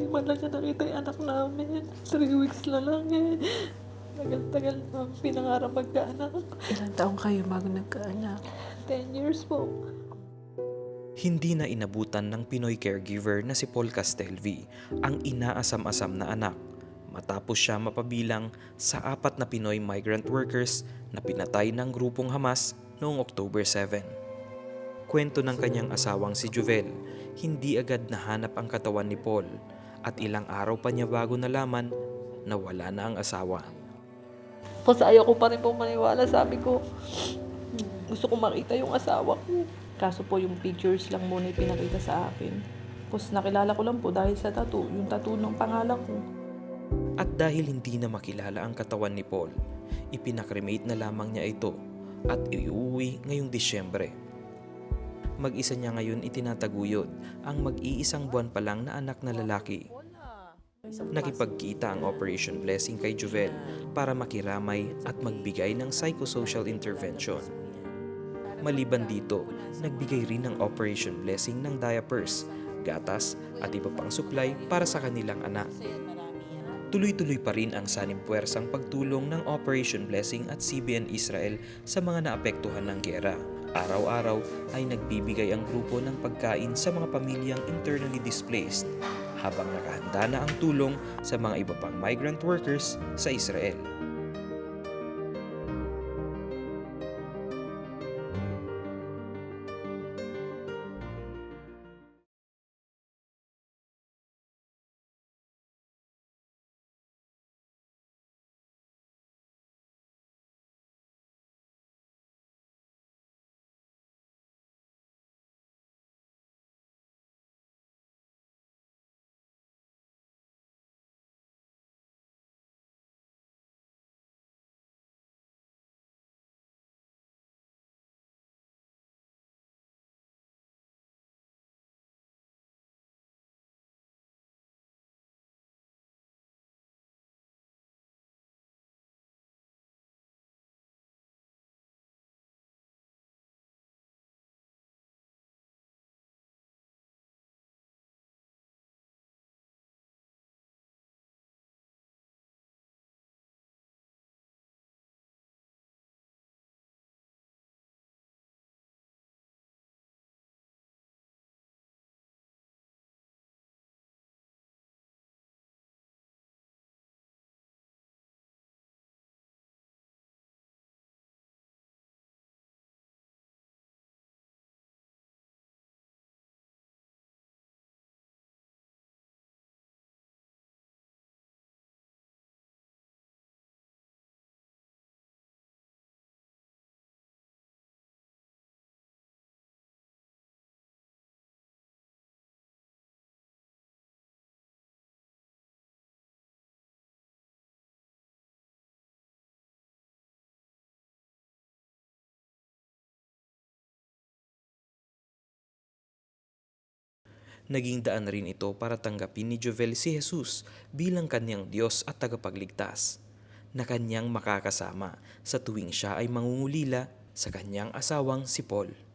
Hindi man lang niya nakita yung anak namin. Three weeks na lang eh. Tagal-tagal na pinangarap magkaanak. Ilang taong kayo bago nagkaanak? Ten years po. Hindi na inabutan ng Pinoy caregiver na si Paul Castelvi ang inaasam-asam na anak matapos siya mapabilang sa apat na Pinoy migrant workers na pinatay ng grupong Hamas noong October 7. Kwento ng kanyang asawang si Juvel, hindi agad nahanap ang katawan ni Paul at ilang araw pa niya bago nalaman na wala na ang asawa. Kasi ayaw ko pa rin po maniwala. Sabi ko, gusto ko makita yung asawa ko. Kaso po yung pictures lang muna yung pinakita sa akin. Tapos nakilala ko lang po dahil sa tattoo, yung tattoo ng pangalan ko. At dahil hindi na makilala ang katawan ni Paul, ipinakremate na lamang niya ito at iuwi ngayong Disyembre. Mag-isa niya ngayon itinataguyod ang mag-iisang buwan pa lang na anak na lalaki. Nakipagkita ang Operation Blessing kay Juvel para makiramay at magbigay ng psychosocial intervention. Maliban dito, nagbigay rin ng Operation Blessing ng diapers, gatas at iba pang supply para sa kanilang anak. Tuloy-tuloy pa rin ang sanimpuwersang pagtulong ng Operation Blessing at CBN Israel sa mga naapektuhan ng gera. Araw-araw ay nagbibigay ang grupo ng pagkain sa mga pamilyang internally displaced habang nakahanda na ang tulong sa mga iba pang migrant workers sa Israel. Naging daan rin ito para tanggapin ni Jovel si Jesus bilang kanyang Diyos at tagapagligtas na kanyang makakasama sa tuwing siya ay mangungulila sa kanyang asawang si Paul.